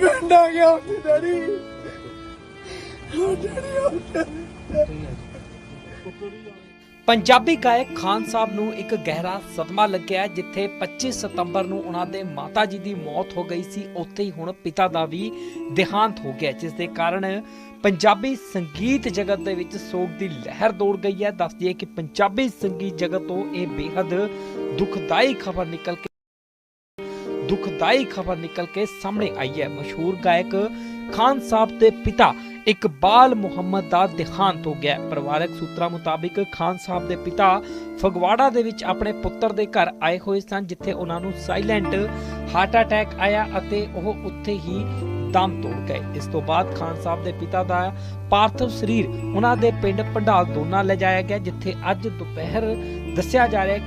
ਪਿੰਡ ਆ ਗਿਆ ਉੱਥੇ ਡੈਡੀ ਡੈਡੀ ਉੱਥੇ ਪੰਜਾਬੀ ਗਾਇਕ ਖਾਨ ਸਾਹਿਬ ਨੂੰ ਇੱਕ ਗਹਿਰਾ ਸਦਮਾ ਲੱਗਿਆ ਜਿੱਥੇ 25 ਸਤੰਬਰ ਨੂੰ ਉਹਨਾਂ ਦੇ ਮਾਤਾ ਜੀ ਦੀ ਮੌਤ ਹੋ ਗਈ ਸੀ। ਉੱਥੇ ਹੀ ਹੁਣ ਪਿਤਾ ਦਾ ਵੀ ਦੇਹਾਂਤ ਹੋ ਗਿਆ ਜਿਸ ਦੇ ਕਾਰਨ ਪੰਜਾਬੀ ਸੰਗੀਤ ਜਗਤ ਦੇ ਵਿੱਚ ਸੋਗ ਦੀ ਲਹਿਰ ਦੌੜ ਗਈ ਹੈ। ਦੱਸਦੀ ਦਈਏ ਕਿ ਪੰਜਾਬੀ ਸੰਗੀਤ ਜਗਤ ਤੋਂ ਇਹ ਬੇहद ਦੁਖਦਾਈ ਖਬਰ ਨਿਕਲ ਕੇ ਦੁਖਦਾਈ ਖਬਰ ਨਿਕਲ ਕੇ ਸਾਹਮਣੇ ਆਈ ਹੈ। ਮਸ਼ਹੂਰ ਗਾਇਕ ਖਾਨ ਸਾਹਿਬ ਦੇ ਪਿਤਾ ਇਕਬਾਲ ਮੁਹੰਮਦ ਦਾ ਦੇਹਾਂਤ ਹੋ ਗਿਆ ਪਰਿਵਾਰਕ ਸੂਤਰਾਂ ਮੁਤਾਬਿਕ ਖਾਨ ਸਾਹਿਬ ਦੇ ਪਿਤਾ ਫਗਵਾੜਾ ਦੇ ਵਿੱਚ ਆਪਣੇ ਪੁੱਤਰ ਦੇ ਘਰ ਆਏ ਹੋਏ ਸਨ, ਜਿੱਥੇ ਉਹਨਾਂ ਨੂੰ ਸਾਇਲੈਂਟ ਹਾਰਟ ਅਟੈਕ ਆਇਆ ਅਤੇ ਉਹ ਉੱਥੇ ਹੀ ਦਮ ਤੋੜ ਗਏ। ਇਸ ਤੋਂ ਬਾਅਦ ਖਾਨ ਸਾਹਿਬ ਦੇ ਪਿਤਾ ਦਾ ਪਾਰਥਿਵ ਸਰੀਰ ਉਹਨਾਂ ਦੇ ਪਿੰਡ ਪੰਡਾਲ ਦੋਨਾ ਲਿਜਾਇਆ ਗਿਆ, ਜਿੱਥੇ ਅੱਜ ਦੁਪਹਿਰ ਦੱਸਿਆ ਜਾ ਰਿਹਾ